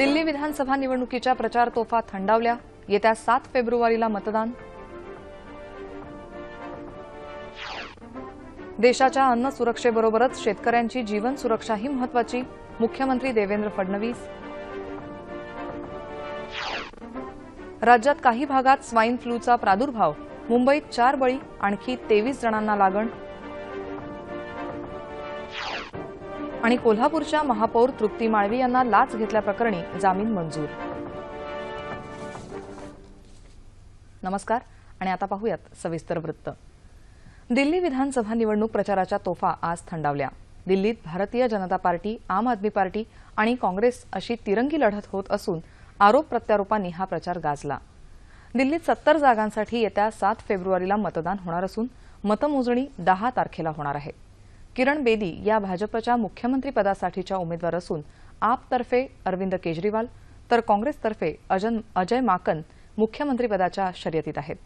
दिल्ली विधानसभा निवडणुकीच्या प्रचार तोफा थंडावल्या. येत्या सात फेब्रुवारीला मतदान. देशाच्या अन्न सुरक्षेबरोबरच शेतकऱ्यांची जीवन सुरक्षाही महत्वाची मुख्यमंत्री देवेंद्र फडणवीस. राज्यात काही भागात स्वाईन फ्लूचा प्रादुर्भाव. मुंबईत चार बळी आणखी तेवीस जणांना लागण. आणि कोल्हापूरच्या महापौर तृप्ती माळवी यांना लाच घेतल्याप्रकरणी जामीन मंजूर. नमस्कार आणि आता पाहूयात सविस्तर वृत्त. दिल्ली विधानसभा निवडणूक प्रचाराच्या तोफा आज थंडावल्या. दिल्लीत भारतीय जनता पार्टी आम आदमी पार्टी आणि काँग्रेस अशी तिरंगी लढत होत असून आरोप प्रत्यारोपांनी हा प्रचार गाजला. दिल्लीत सत्तर जागांसाठी येत्या सात फेब्रुवारीला मतदान होणार असून मतमोजणी दहा तारखेला होणार आहे. किरण बेदी या भाजपच्या मुख्यमंत्रीपदासाठीच्या उमेदवार असून आपतर्फे अरविंद केजरीवाल तर काँग्रेसतर्फे अजन अजय माकन मुख्यमंत्रीपदाच्या शर्यतीत आहेत.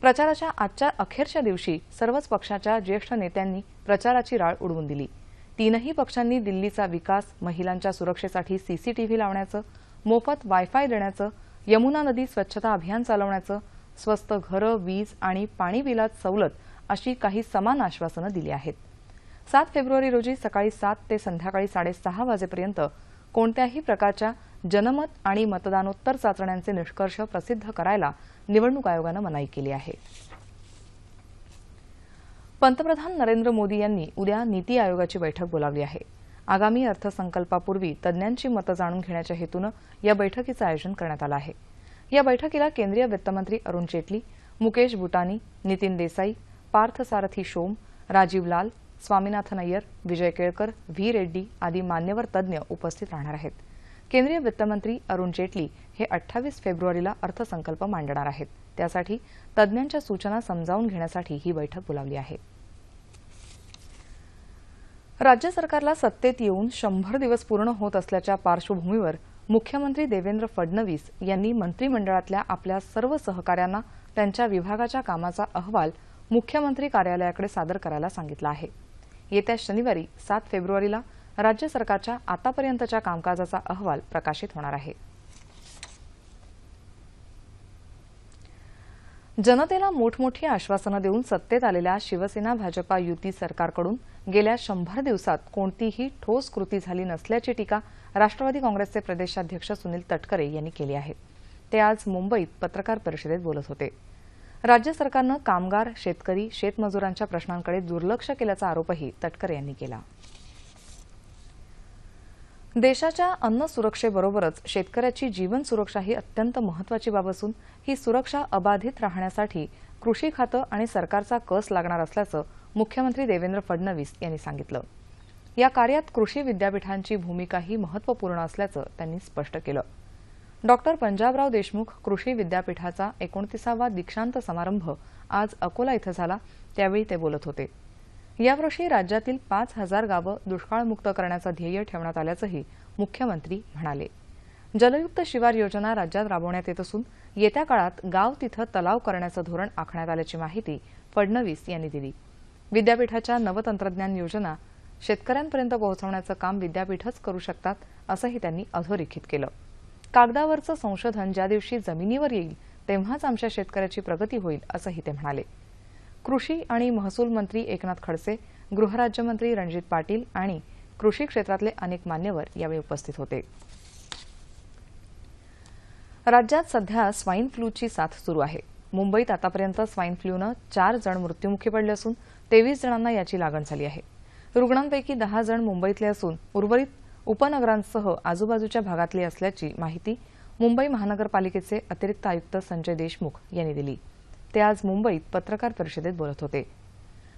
प्रचाराच्या आजच्या अखेरच्या दिवशी सर्वच पक्षाच्या ज्येष्ठ नेत्यांनी प्रचाराची राळ उडवून दिली. तीनही पक्षांनी दिल्लीचा विकास महिलांच्या सुरक्षेसाठी सीसीटीव्ही लावण्याचं मोफत वायफाय देण्याचं यमुना नदी स्वच्छता अभियान चालवण्याचं स्वस्त घरं वीज आणि पाणी बिलात सवलत अशी काही समान आश्वासनं दिली आहेत. सात फेब्रुवारी रोजी सकाळी सात ते संध्याकाळी साडेसहा वाजेपर्यंत कोणत्याही प्रकारच्या जनमत आणि मतदानोत्तर चाचण्यांचे निष्कर्ष प्रसिद्ध करायला निवडणूक आयोगानं मनाई केली आहे. पंतप्रधान नरेंद्र मोदी यांनी उद्या नीती आयोगाची बैठक बोलावली आहे. आगामी अर्थसंकल्पापूर्वी तज्ज्ञांची मतं जाणून घेण्याच्या हेतूनं या बैठकीचं आयोजन करण्यात आलं आहे. या बैठकीला केंद्रीय वित्तमंत्री अरुण जेटली मुकेश बुटानी नितीन देसाई पार्थ सारथी शोम राजीव लाल स्वामीनाथन अय्यर विजय केळकर व्ही रेड्डी आदी मान्यवर तज्ज्ञ उपस्थित राहणार आहेत. केंद्रीय वित्तमंत्री अरुण जेटली हे अठ्ठावीस फेब्रुवारीला अर्थसंकल्प मांडणार आहेत. त्यासाठी तज्ज्ञांच्या सूचना समजावून घेण्यासाठी ही बैठक बोलावली आहे. राज्य सरकारला सत्तेत येऊन शंभर दिवस पूर्ण होत असल्याच्या पार्श्वभूमीवर मुख्यमंत्री देवेंद्र फडणवीस यांनी मंत्रिमंडळातल्या आपल्या सर्व सहकाऱ्यांना त्यांच्या विभागाच्या कामाचा अहवाल मुख्यमंत्री कार्यालयाकडे सादर करायला सांगितलं आहे. येत्या शनिवारी सात फेब्रुवारीला राज्य सरकारच्या आतापर्यंतच्या कामकाजाचा अहवाल प्रकाशित होणार आहे. जनतेला मोठमोठी आश्वासनं देऊन सत्तेत आलेल्या शिवसेना भाजपा युती सरकारकडून गेल्या शंभर दिवसात कोणतीही ठोस कृती झाली नसल्याची टीका राष्ट्रवादी काँग्रेसचे प्रदेशाध्यक्ष सुनील तटकरे यांनी केली आहे. ते आज मुंबईत पत्रकार परिषदेत बोलत होते. राज्य सरकारनं कामगार शेतकरी शेतमजुरांच्या प्रश्नांकडे दुर्लक्ष केल्याचा आरोपही तटकरे यांनी केला. देशाच्या अन्न सुरक्षेबरोबरच शेतकऱ्याची जीवन सुरक्षा ही अत्यंत महत्वाची बाब असून ही सुरक्षा अबाधित राहण्यासाठी कृषी खातं आणि सरकारचा कस लागणार असल्याचं मुख्यमंत्री देवेंद्र फडणवीस यांनी सांगितलं. या कार्यात कृषी विद्यापीठांची भूमिकाही महत्त्वपूर्ण असल्याचं त्यांनी स्पष्ट केलं. डॉक्टर पंजाबराव देशमुख कृषी विद्यापीठाचा एकोणतीसावा दीक्षांत समारंभ आज अकोला इथं झाला. त्यावेळी ते बोलत होते. यावर्षी राज्यातील पाच हजार गावं दुष्काळमुक्त करण्याचं ध्येय ठेवण्यात आल्याचंही मुख्यमंत्री म्हणाले. जलयुक्त शिवार योजना राज्यात राबवण्यात येत असून येत्या काळात गाव तिथं तलाव करण्याचं धोरण आखण्यात आल्याची माहिती फडणवीस यांनी दिली. विद्यापीठाच्या नवतंत्रज्ञान योजना शेतकऱ्यांपर्यंत पोहोचवण्याचं काम विद्यापीठच करू शकतात असंही त्यांनी अधोरेखित केलं. कागदावरचं संशोधन ज्या दिवशी जमिनीवर येईल तेव्हाच आमच्या शेतकऱ्याची प्रगती होईल असंही ते म्हणाले. कृषी आणि महसूल मंत्री एकनाथ खडसे गृहराज्यमंत्री रणजित पाटील आणि कृषी क्षेत्रातले अनेक मान्यवर यावेळी उपस्थित होते. राज्यात सध्या स्वाईन फ्लूची साथ सुरू आहे. मुंबईत आतापर्यंत स्वाईन फ्लूनं चार जण मृत्युमुखी पडले असून तेवीस जणांना याची लागण झाली आहे. रुग्णांपैकी दहा जण मुंबईतले असून उर्वरित उपनगरांसह आजूबाजूच्या भागातली असल्याची माहिती मुंबई महानगरपालिकेचे अतिरिक्त आयुक्त संजय देशमुख यांनी दिली. ते आज मुंबईत पत्रकार परिषदेत बोलत होते.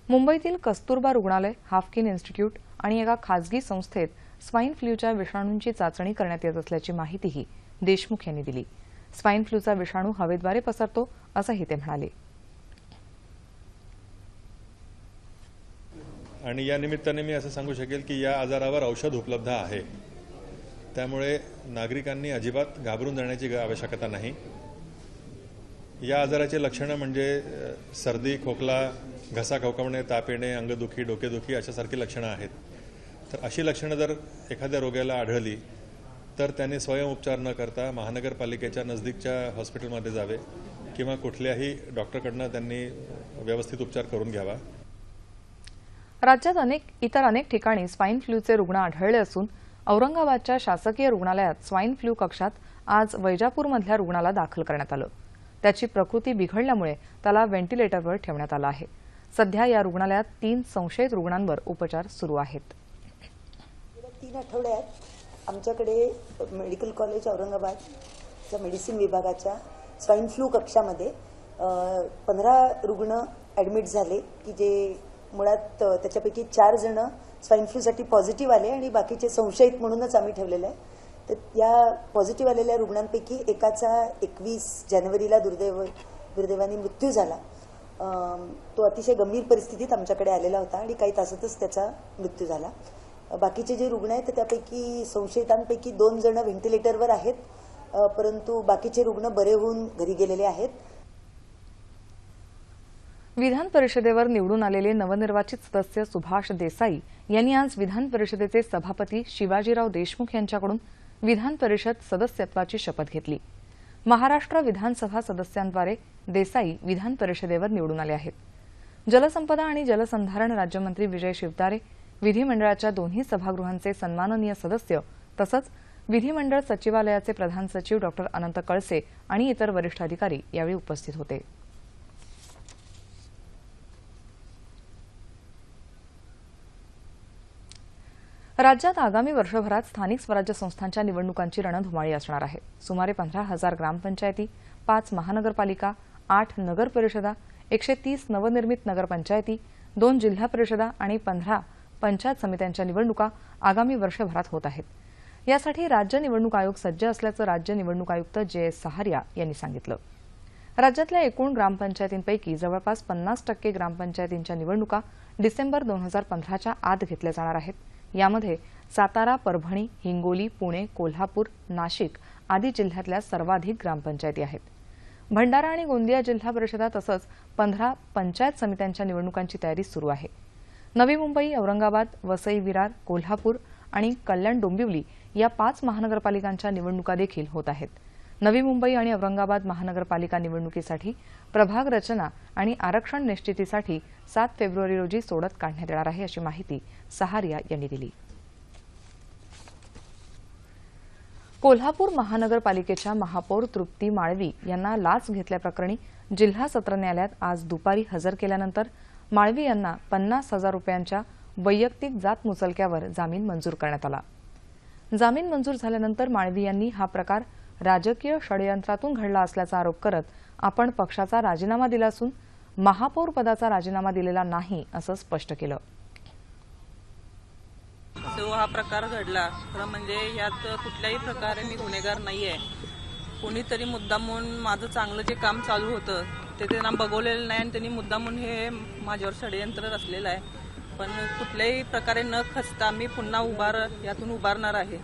मुंबईतील कस्तुरबा रुग्णालय हाफकिन इन्स्टिट्यूट आणि एका खासगी संस्थेत स्वाईन फ्लूच्या विषाणूंची चाचणी करण्यात येत असल्याची माहितीही देशमुख यांनी दिली. स्वाईन फ्लूचा विषाणू हवेद्वारे पसरतो असंही ते म्हणाले. आणि या निमित्ताने मी असं सांगू शकेल की या आजारावर औषध उपलब्ध आहे. त्यामुळे नागरिकांनी अजिबात घाबरून जाण्याची आवश्यकता नाही. या आजाराची लक्षणं म्हणजे सर्दी खोकला घसा खवकवणे ताप येणे अंगदुखी डोकेदुखी अशासारखी लक्षणं आहेत. तर अशी लक्षणं जर एखाद्या रोग्याला आढळली तर त्यांनी स्वयंउपचार न करता महानगरपालिकेच्या नजदीकच्या हॉस्पिटलमध्ये जावे किंवा कुठल्याही डॉक्टरकडनं त्यांनी व्यवस्थित उपचार करून घ्यावा. राज्यात अनेक इतर अनेक ठिकाणी स्वाईन फ्लूचे रुग्ण आढळले असून औरंगाबादच्या शासकीय रुग्णालयात स्वाईन फ्लू कक्षात आज वैजापूरमधल्या रुग्णाला दाखल करण्यात आलं. त्याची प्रकृती बिघडल्यामुळे त्याला व्हेंटिलेटरवर ठेवण्यात आलं आहे. सध्या या रुग्णालयात तीन संशयित रुग्णांवर उपचार सुरू आहेत. तीन आठवड्यात आमच्याकडे मेडिकल कॉलेज औरंगाबादच्या मेडिसिन विभागाच्या स्वाईन फ्लू कक्षामध्ये पंधरा रुग्ण ॲडमिट झाले की जे मुळात त्याच्यापैकी चार जण स्वाईन फ्लूसाठी पॉझिटिव्ह आले आणि बाकीचे संशयित म्हणूनच आम्ही ठेवलेले आहे. तर या पॉझिटिव्ह आलेल्या रुग्णांपैकी एकाचा एकवीस जानेवारीला दुर्दैव दुर्दैवाने मृत्यू झाला. तो अतिशय गंभीर परिस्थितीत आमच्याकडे आलेला होता आणि काही तासातच त्याचा मृत्यू झाला. बाकीचे जे रुग्ण आहेत तर त्यापैकी संशयितांपैकी दोन जण व्हेंटिलेटरवर आहेत परंतु बाकीचे रुग्ण बरे होऊन घरी गेलेले आहेत. विधान परिषदेवर निवडून आलेले नवनिर्वाचित सदस्य सुभाष देसाई यांनी आज विधान परिषदेचे सभापती शिवाजीराव देशमुख यांच्याकडून विधान परिषद सदस्यत्वाची शपथ घेतली. महाराष्ट्र विधानसभा सदस्यांद्वारे देसाई विधान परिषदेवर निवडून आले आहेत. जलसंपदा आणि जलसंधारण राज्यमंत्री विजय शिवतारे विधिमंडळाच्या दोन्ही सभागृहांचे सन्माननीय सदस्य तसंच विधिमंडळ सचिवालयाचे प्रधान सचिव डॉ अनंत कळसे आणि इतर वरिष्ठ अधिकारी यावेळी उपस्थित होते. राज्यात आगामी वर्षभरात स्थानिक स्वराज्य संस्थांच्या निवडणुकांची रणधुमाळी असणार आहे. सुमारे पंधरा हजार ग्रामपंचायती पाच महानगरपालिका आठ नगर परिषदा एकशे तीस नवनिर्मित नगरपंचायती दोन जिल्हा परिषदा आणि पंधरा पंचायत समित्यांच्या निवडणुका आगामी वर्षभरात होत आहेत. यासाठी राज्य निवडणूक आयोग सज्ज असल्याचं राज्य निवडणूक आयुक्त जे एस सहारिया यांनी सांगितलं. राज्यातल्या एकूण ग्रामपंचायतींपैकी जवळपास पन्नास टक्के ग्रामपंचायतींच्या निवडणुका डिसेंबर दोन हजार पंधराच्या आत घेतल्या जाणार आहेत. यामध्ये सातारा परभणी हिंगोली पुणे कोल्हापूर नाशिक आदी जिल्ह्यातल्या सर्वाधिक ग्रामपंचायती आहेत. भंडारा आणि गोंदिया जिल्हा परिषदा तसंच पंधरा पंचायत समित्यांच्या निवडणुकांची तयारी सुरू आहे. नवी मुंबई औरंगाबाद वसई विरार कोल्हापूर आणि कल्याण डोंबिवली या पाच महानगरपालिकांच्या निवडणुका देखील होत आहेत. नवी मुंबई आणि औरंगाबाद महानगरपालिका निवडणुकीसाठी प्रभाग रचना आणि आरक्षण निश्चितीसाठी सात फेब्रुवारी रोजी सोडत काढण्यात येणार आहे अशी माहिती सहारिया यांनी दिली. कोल्हापूर महानगरपालिकेच्या महापौर तृप्ती माळवी यांना लाच घेतल्याप्रकरणी जिल्हा सत्र न्यायालयात आज दुपारी हजर केल्यानंतर माळवी यांना पन्नास हजार रुपयांच्या वैयक्तिक जात मुचलक्यावर जामीन मंजूर करण्यात आला. जामीन मंजूर झाल्यानंतर माळवी यांनी हा प्रकार राजकीय षडयंत्रातून घडला असल्याचा आरोप करत आपण पक्षाचा राजीनामा दिला असून महापौर पदाचा राजीनामा दिलेला नाही असं स्पष्ट केलं. तो हा प्रकार घडला. खरं म्हणजे यात कुठल्याही प्रकारे मी गुन्हेगार नाही आहे कोणीतरी मुद्दामून माझं चांगलं जे काम चालू होतं ते त्यांना बघवलेलं नाही आणि त्यांनी मुद्दामून हे माझ्यावर षडयंत्र रचलेलं आहे. पण कुठल्याही प्रकारे न खचता मी पुन्हा उभार यातून उभारणार आहे.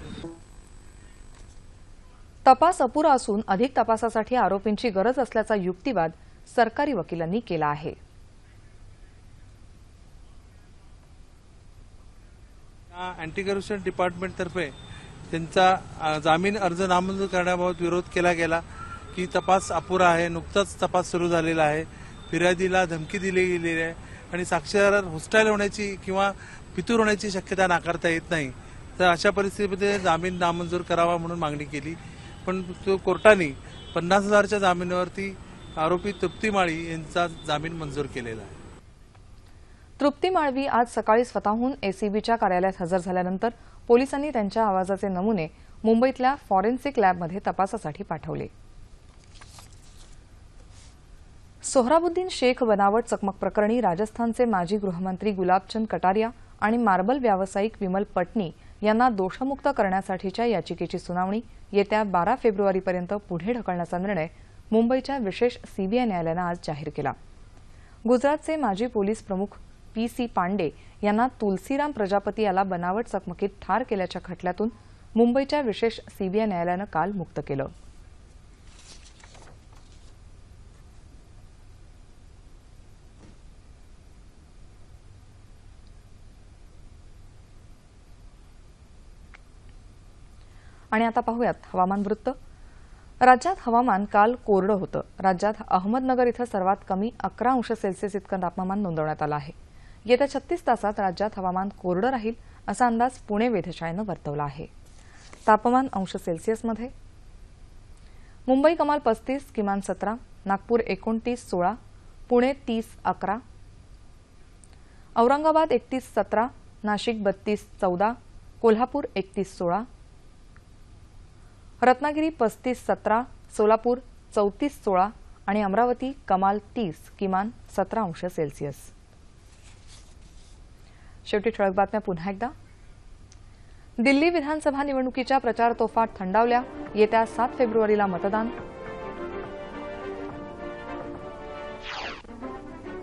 तपास अपुरा असून अधिक तपासासाठी आरोपींची गरज असल्याचा युक्तिवाद सरकारी वकिलांनी केला आहे. अँटी करप्शन डिपार्टमेंटतर्फे त्यांचा जामीन अर्ज नामंजूर करण्याबाबत विरोध केला गेला की तपास अपुरा आहे नुकताच तपास सुरू झालेला आहे. फिर्यादीला धमकी दिली गेलेली आहे आणि साक्षीदार होस्टाईल होण्याची किंवा फितूर होण्याची शक्यता नाकारता येत नाही. तर अशा परिस्थितीमध्ये जामीन नामंजूर करावा म्हणून मागणी केली. पण तो कोर्टाने पन्नास हजारच्या जामिनावरती आरोपी तृप्ती माळी यांचा जामीन मंजूर केलेला आहे. तृप्ती माळवी आज सकाळी स्वतःहून एसीबीच्या कार्यालयात हजर झाल्यानंतर पोलिसांनी त्यांच्या आवाजाचे नमुने मुंबईतल्या फॉरेन्सिक लॅबमध्ये तपासासाठी पाठवले. सोहराबुद्दीन शेख बनावट चकमक प्रकरणी राजस्थानचे माजी गृहमंत्री गुलाबचंद कटारिया आणि मार्बल व्यावसायिक विमल पटनी यांना दोषमुक्त करण्यासाठीच्या याचिकेची सुनावणी येत्या बारा फेब्रुवारीपर्यंत पुढे ढकलण्याचा निर्णय मुंबईच्या विशेष सीबीआय न्यायालयानं आज जाहीर केला. गुजरातचे माजी पोलीस प्रमुख पी सी पांडे यांना तुलसीराम प्रजापती याला बनावट चकमकीत ठार केल्याच्या खटल्यातून मुंबईच्या विशेष सीबीआय न्यायालयानं काल मुक्त केलं. आणि आता पाहूयात हवामान वृत्त. राज्यात हवामान काल कोरडं होतं. राज्यात अहमदनगर इथं सर्वात कमी अकरा अंश सेल्सिअस इतकं तापमान नोंदवण्यात आलं आहे. येत्या छत्तीस तासात राज्यात हवामान कोरडं राहील असा अंदाज पुणे वेधशाळेनं वर्तवला आहे. तापमान अंश सेल्सिअसमध्ये. मुंबई कमाल पस्तीस किमान सतरा नागपूर एकोणतीस सोळा पुणे तीस अकरा औरंगाबाद एकतीस सतरा नाशिक बत्तीस चौदा कोल्हापूर एकतीस सोळा रत्नागिरी पस्तीस सतरा सोलापूर चौतीस सोळा आणि अमरावती कमाल तीस किमान सतरा अंश सेल्सिअस. शेवटी ठळक बातम्या पुन्हा एकदा. दिल्ली विधानसभा निवडणुकीच्या प्रचार तोफा थंडावल्या. येत्या सात फेब्रुवारीला मतदान.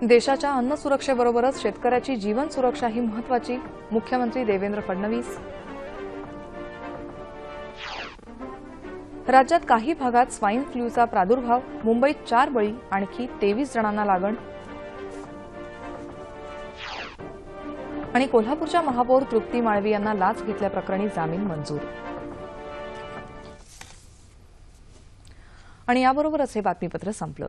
देशाच्या अन्न सुरक्षेबरोबरच शेतकऱ्याची जीवन सुरक्षा ही महत्वाची मुख्यमंत्री देवेंद्र फडणवीस. राज्यात काही भागात स्वाईन फ्लूचा प्रादुर्भाव मुंबईत चार बळी आणखी तेवीस जणांना लागण. आणि कोल्हापूरच्या महापौर तृप्ती माळवी यांना लाच घेतल्याप्रकरणी जामीन मंजूर. आणि याबरोबरच हे बातमीपत्र संपलं.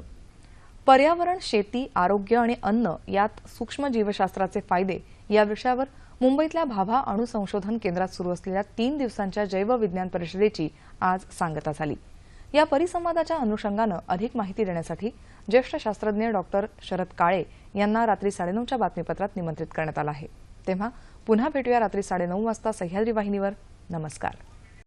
पर्यावरण शेती आरोग्य आणि अन्न यात सूक्ष्म जीवशास्त्राचे फायदे या विषयावर मुंबईतल्या भाभा अणु संशोधन केंद्रात सुरू असलेल्या तीन दिवसांच्या जैवविज्ञान परिषदेची आज सांगता झाली. या परिसंवादाच्या अनुषंगानं अधिक माहिती देण्यासाठी ज्येष्ठ शास्त्रज्ञ डॉक्टर शरद काळे यांना रात्री साडेनऊच्या बातमीपत्रात निमंत्रित करण्यात आलं आहे. तेव्हा पुन्हा भेटूया रात्री साडेनऊ वाजता सह्याद्री वाहिनीवर. नमस्कार.